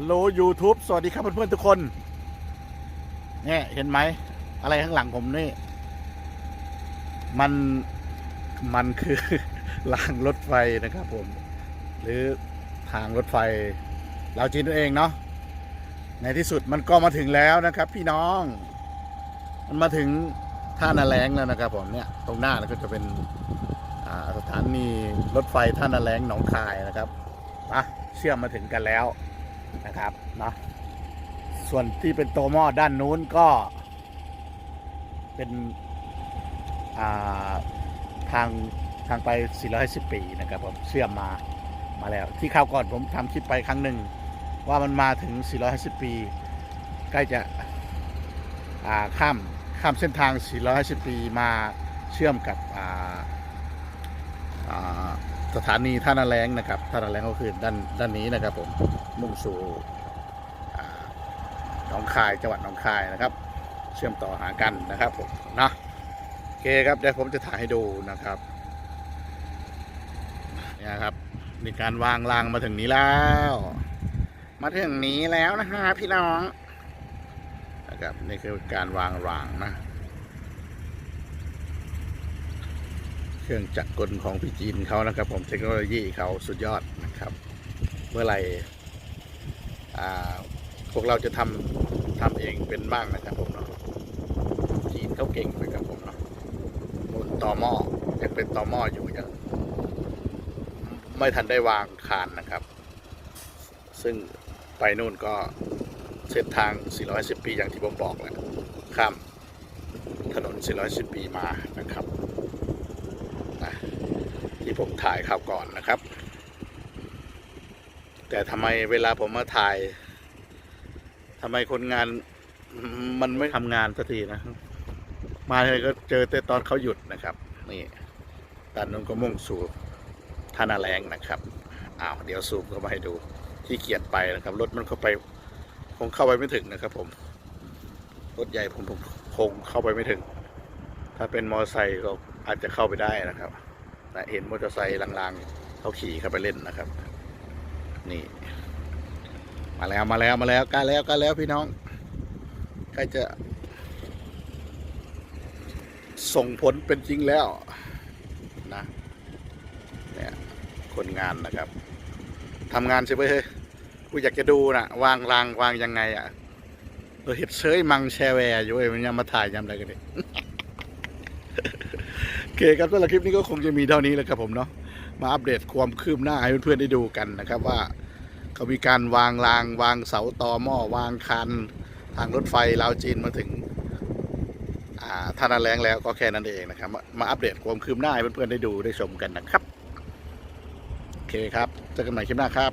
ฮัลโหล YouTube สวัสดีครับเพื่อนๆทุกคน เนี่ยเห็นไหม อะไรข้างหลังผมนี่ มันมันคือรางรถไฟนะครับผม หรือทางรถไฟลาวจีนนั่นเองเนาะในที่สุดมันก็มาถึงแล้วนะครับ พี่น้อง มันมาถึงท่านาแรงแล้วนะครับผมเนี่ย ตรงหน้าก็จะเป็นสถานีรถไฟท่านาแรงหนองคายนะครับมาเชื่อมมาถึงกันแล้ว นะครับเนาะส่วนที่เป็นโตวหม้อด้านนู้นก็ เป็นาทางทางไป450ปีนะครับผมเชื่อมมามาแล้ว ที่คราวก่อนผมทำคลิปไปครั้งหนึ่ง ว่ามันมาถึง 450 ปี ใกล้จะข้ามข้ามเส้นทาง 450 ปีมาเชื่อมกับา สถานีท่านาแรงนะครับท่านาแรงก็คือด้านด้านนี้นะครับ ผมมุ่งสู่หนองคายจังหวัดหนองคายนะครับ เชื่อมต่อหากันนะครับผมนะโอเคครับเดี๋ยวผมจะถ่ายให้ดูนะครับนี่ครับมีการวางรางมาถึงนี้แล้ว มาถึงนี้แล้วนะฮะพี่น้องนะครับนี่คือการวางรางนะ เครื่องจักรกลของพี่จีนเขานะครับ ผมเทคโนโลยีเขาสุดยอดนะครับ เมื่อไหร่พวกเราจะทำทำเองเป็นบ้างนะครับผมเนาะจีนเขาเก่งนะครับผมเนาะบนต่อหม้อยังเป็นต่อหม้ออยู่ยังไม่ทันได้วางคานนะครับ ซึ่งไปนู่นก็เส้นทาง 410 ปีอย่างที่ผมบอกแหละข้ามถนน 410 ปีมานะครับ ผมถ่ายข่าวก่อนนะครับ แต่ทำไมเวลาผมมาถ่ายทำไมคนงานมันไม่ทำงานสักทีนะ มาเลยก็เจอแต่ตอนเขาหยุดนะครับ นี่ด้านนู้นก็มุ่งสู่ท่านาแรงนะครับอ้าวเดี๋ยวซูมเข้ามาให้ดูที่เกียจไปนะครับ รถมันเข้าไปคงเข้าไปไม่ถึงนะครับ ผมรถใหญ่ผมผมคงเข้าไปไม่ถึง ถ้าเป็นมอเตอร์ไซค์ก็อาจจะเข้าไปได้นะครับ ต่เห็นมอเตอร์ไซค์ลางๆเขาขี่เข้าไปเล่นนะครับ นี่ มาแล้วมาแล้วมาแล้วใกล้แล้วใกล้แล้วพี่น้องใกล้จะส่งผลเป็นจริงแล้วนะเนี่ยคนงานนะครับทำงานใช่ไหมเฮ้ยกูอยากจะดูนะวางรางวางยังไงอะ่ะเราเห็ดเซยมังแชร์แวร์อยู่เว้ยมันยังมาถ่ายยำอะไรกันเนี่ย โอเคครับสำหรับคลิปนี้ก็คงจะมีเท่านี้แหละครับผมเนาะมาอัปเดตความคืบหน้าให้เพื่อนๆได้ดูกันนะครับว่าเขามีการวางราง วางเสาตอหม้อวางคัน ทางรถไฟลาวจีนมาถึงท่านาแรงแล้วก็แค่นั้นเองนะครับ มามาอัปเดตความคืบหน้าให้เพื่อนๆได้ดูได้ชมกันนะครับ โอเคครับเจอกันใหม่คลิปหน้าครับ